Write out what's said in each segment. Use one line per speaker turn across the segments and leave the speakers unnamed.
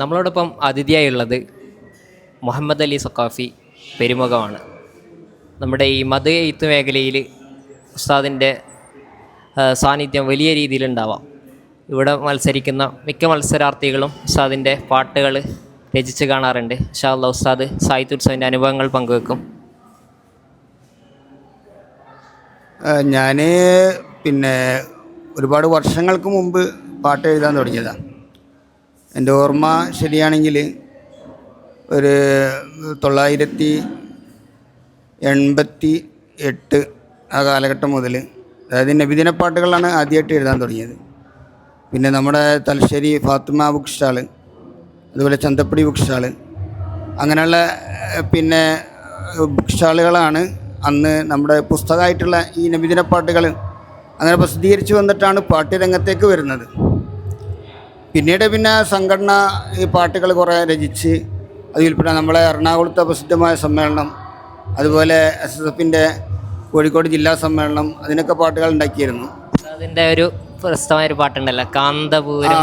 നമ്മളോടൊപ്പം അതിഥിയായുള്ളത് മുഹമ്മദ് അലി സക്കാഫി പെരുമുഖമാണ്. നമ്മുടെ ഈ മത എഴുത്ത് മേഖലയിൽ ഉസ്താദിന്റെ സാന്നിധ്യം വലിയ രീതിയിലുണ്ടാവാം. ഇവിടെ മത്സരിക്കുന്ന മിക്ക മത്സരാർത്ഥികളും ഉസ്താദിന്റെ പാട്ടുകൾ രചിച്ച് കാണാറുണ്ട്. ഷാല്ല ഉസ്താദ് സാഹിത്യോത്സവിന്റെ അനുഭവങ്ങൾ പങ്കുവെക്കും.
ഞാൻ പിന്നെ ഒരുപാട് വർഷങ്ങൾക്ക് മുമ്പ് പാട്ട് എഴുതാൻ തുടങ്ങിയതാണ്. എന്റെ ഓർമ്മ ശരിയാണെങ്കിൽ ഒരു തൊള്ളായിരത്തി എൺപത്തി എട്ട് ആ കാലഘട്ടം മുതൽ അതായത് നബിദിന പാട്ടുകളാണ് ആദ്യമായിട്ട് എഴുതാൻ തുടങ്ങിയത്. പിന്നെ നമ്മുടെ തലശ്ശേരി ഫാത്തിമ ബുക്ക് സ്റ്റാൾ അതുപോലെ ചന്തപ്പടി ബുക്ക് സ്റ്റാൾ അങ്ങനെയുള്ള പിന്നെ ബുക്ക് സ്റ്റാളുകളാണ് അന്ന് നമ്മുടെ പുസ്തകമായിട്ടുള്ള ഈ നബിദിന പാട്ടുകൾ അങ്ങനെ പ്രസിദ്ധീകരിച്ച് വന്നിട്ടാണ് പാട്ടുരംഗത്തേക്ക് വരുന്നത്. പിന്നീട് പിന്നെ സംഘടന ഈ പാട്ടുകൾ കുറേ രചിച്ച് അതിൽ പിന്നെ നമ്മളെ എറണാകുളത്തെ പ്രസിദ്ധമായ സമ്മേളനം അതുപോലെ എസ് എസ് എഫിന്റെ കോഴിക്കോട് ജില്ലാ സമ്മേളനം അതിനൊക്കെ പാട്ടുകൾ ഉണ്ടാക്കിയിരുന്നു.
അതിന്റെ ഒരു പ്രസ്തമായ ഒരു പാട്ടുണ്ടല്ലോ കാന്തപൂരം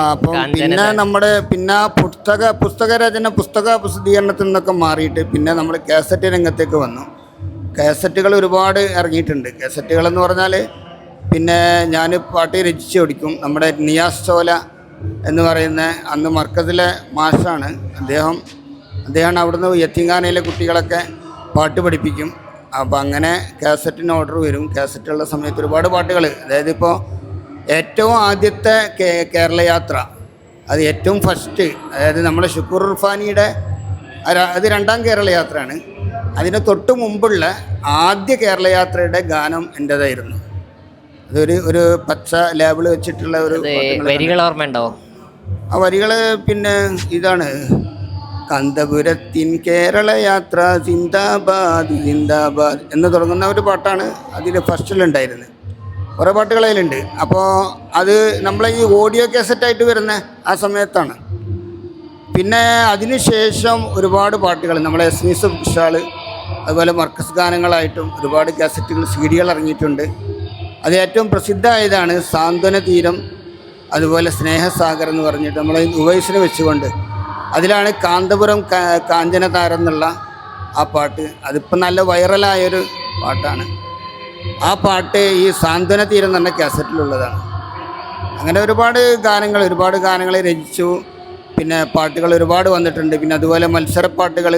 പിന്നെ നമ്മുടെ പിന്നെ പുസ്തക പുസ്തക രചന പുസ്തക പ്രസിദ്ധീകരണത്തിൽ നിന്നൊക്കെ മാറിയിട്ട് പിന്നെ നമ്മൾ കാസറ്റ് രംഗത്തേക്ക് വന്നു. കാസറ്റുകൾ ഒരുപാട് ഇറങ്ങിയിട്ടുണ്ട്. കാസറ്റുകൾ എന്ന് പറഞ്ഞാൽ പിന്നെ ഞാൻ പാട്ട് രചിച്ച് ഓടിക്കും. നമ്മുടെ നിയാസ് ചോല എന്ന് പറയുന്ന അന്ന് മർക്കസിലെ മാഷാണ്. അദ്ദേഹം അദ്ദേഹമാണ് അവിടുന്ന് യത്തിങ്കാനയിലെ കുട്ടികളൊക്കെ പാട്ട് പഠിപ്പിക്കും. അപ്പോൾ അങ്ങനെ കാസറ്റിന് ഓർഡർ വരും. കാസറ്റുള്ള സമയത്ത് ഒരുപാട് പാട്ടുകൾ അതായത് ഇപ്പോൾ ഏറ്റവും ആദ്യത്തെ കേരള യാത്ര അത് ഏറ്റവും ഫസ്റ്റ് അതായത് നമ്മുടെ ഷുക്കൂർ ഉർഫാനിയുടെ അത് രണ്ടാം കേരള യാത്രയാണ്. അതിന് തൊട്ട് മുമ്പുള്ള ആദ്യ കേരള യാത്രയുടെ ഗാനം എന്റേതായിരുന്നു അതൊരു ഒരു പച്ച ലേബിൾ വെച്ചിട്ടുള്ള ഒരു
വരികൾ ഓർമ്മയുണ്ടോ?
ആ വരികൾ പിന്നെ ഇതാണ്. കന്തപുരത്തിൻ കേരള യാത്ര സിന്ദാബാദ് സിന്ദാബാദ് എന്ന് തുടങ്ങുന്ന ഒരു പാട്ടാണ് അതിൽ ഫസ്റ്റിലുണ്ടായിരുന്നത്. കുറേ പാട്ടുകൾ അതിലുണ്ട്. അപ്പോൾ അത് നമ്മളെ ഈ ഓഡിയോ കാസറ്റായിട്ട് വരുന്ന ആ സമയത്താണ്. പിന്നെ അതിനുശേഷം ഒരുപാട് പാട്ടുകൾ നമ്മളെ എസ് മീസ് വിശാൾ അതുപോലെ മർക്കസ് ഗാനങ്ങളായിട്ടും ഒരുപാട് കാസറ്റുകൾ സി ഡികൾ ഇറങ്ങിയിട്ടുണ്ട്. അത് ഏറ്റവും പ്രസിദ്ധമായതാണ് സാന്ത്വന തീരം അതുപോലെ സ്നേഹസാഗർ എന്ന് പറഞ്ഞിട്ട് നമ്മൾ ഉവൈസിനെ വെച്ചുകൊണ്ട് അതിലാണ് കാന്തപുരം കാഞ്ചനതാരം കാഞ്ചന താരം എന്നുള്ള ആ പാട്ട്. അതിപ്പോൾ നല്ല വൈറലായൊരു പാട്ടാണ്. ആ പാട്ട് ഈ സാന്ത്വന തീരം തന്നെ കാസറ്റിലുള്ളതാണ്. അങ്ങനെ ഒരുപാട് ഗാനങ്ങൾ ഒരുപാട് ഗാനങ്ങൾ രചിച്ചു. പിന്നെ പാട്ടുകൾ ഒരുപാട് വന്നിട്ടുണ്ട്. പിന്നെ അതുപോലെ മത്സരപ്പാട്ടുകൾ.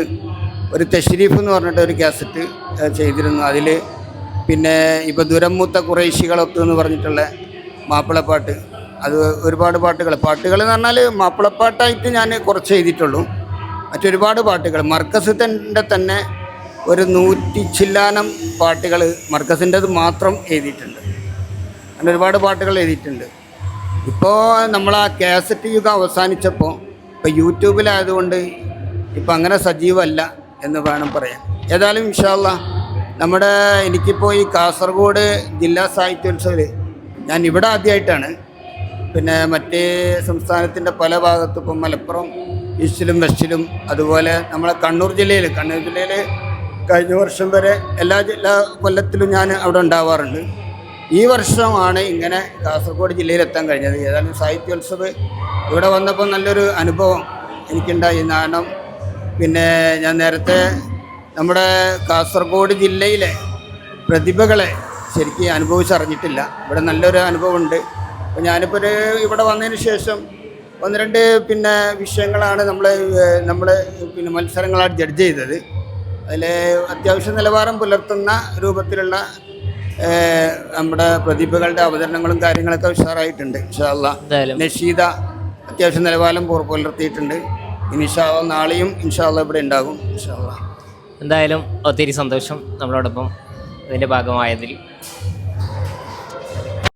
ഒരു തെഷരീഫ് എന്ന് പറഞ്ഞിട്ട് ഒരു കാസറ്റ് ചെയ്തിരുന്നു. അതിൽ പിന്നെ ഇപ്പോൾ ദുരമൂത്ത കുറേശികളൊത്ത് എന്ന് പറഞ്ഞിട്ടുള്ള മാപ്പിളപ്പാട്ട്. അത് ഒരുപാട് പാട്ടുകൾ. പാട്ടുകൾ എന്ന് പറഞ്ഞാൽ മാപ്പിളപ്പാട്ടായിട്ട് ഞാൻ കുറച്ച് എഴുതിയിട്ടുള്ളൂ. മറ്റൊരുപാട് പാട്ടുകൾ. മർക്കസിന്റെ തന്നെ ഒരു നൂറ്റി ചില്ലാനം പാട്ടുകൾ മർക്കസിന്റെത് മാത്രം എഴുതിയിട്ടുണ്ട്. അങ്ങനെ ഒരുപാട് പാട്ടുകൾ എഴുതിയിട്ടുണ്ട്. ഇപ്പോൾ നമ്മൾ ആ കാസറ്റ് യുഗം അവസാനിച്ചപ്പോൾ ഇപ്പോൾ യൂട്യൂബിലായതുകൊണ്ട് ഇപ്പം അങ്ങനെ സജീവമല്ല എന്ന് വേണം പറയാൻ. ഏതായാലും ഇൻഷാല്ല നമ്മുടെ എനിക്കിപ്പോൾ ഈ കാസർഗോഡ് ജില്ലാ സാഹിത്യോത്സവിൽ ഞാൻ ഇവിടെ ആദ്യമായിട്ടാണ് പിന്നെ മറ്റേ സംസ്ഥാനത്തിന്റെ പല ഭാഗത്തും ഇപ്പം മലപ്പുറം ഈസ്റ്റിലും വെസ്റ്റിലും അതുപോലെ നമ്മളെ കണ്ണൂർ ജില്ലയിൽ കണ്ണൂർ ജില്ലയിൽ കഴിഞ്ഞ വർഷം വരെ എല്ലാ ജില്ലാ കൊല്ലത്തിലും ഞാൻ അവിടെ ഉണ്ടാവാറുണ്ട്. ഈ വർഷമാണ് ഇങ്ങനെ കാസർഗോഡ് ജില്ലയിൽ എത്താൻ കഴിഞ്ഞത്. ഏതായാലും സാഹിത്യോത്സവ് ഇവിടെ വന്നപ്പോൾ നല്ലൊരു അനുഭവം എനിക്കുണ്ടായി. കാരണം പിന്നെ ഞാൻ നേരത്തെ നമ്മുടെ കാസർഗോഡ് ജില്ലയിലെ പ്രതിഭകളെ ശരിക്കും അനുഭവിച്ചറിഞ്ഞിട്ടില്ല. ഇവിടെ നല്ലൊരു അനുഭവമുണ്ട്. അപ്പോൾ ഞാനിപ്പോൾ ഒരു ഇവിടെ വന്നതിന് ശേഷം ഒന്ന് രണ്ട് പിന്നെ വിഷയങ്ങളാണ് നമ്മൾ നമ്മൾ പിന്നെ മത്സരങ്ങളാണ് ജഡ്ജ് ചെയ്തത്. അതിൽ അത്യാവശ്യം നിലവാരം പുലർത്തുന്ന രൂപത്തിലുള്ള നമ്മുടെ പ്രതിഭകളുടെ അവതരണങ്ങളും കാര്യങ്ങളൊക്കെ ഉഷാറായിട്ടുണ്ട് ഇൻഷാല്ല നഷീദ അത്യാവശ്യം നിലവാരം പുലർത്തിയിട്ടുണ്ട്. ഇൻഷാല്ല നാളെയും ഇൻഷാല്ല ഇവിടെ ഉണ്ടാകും ഇൻഷാല്ല
എന്തായാലും ഒത്തിരി സന്തോഷം നമ്മളോടൊപ്പം ഇതിന്റെ ഭാഗമായതിൽ.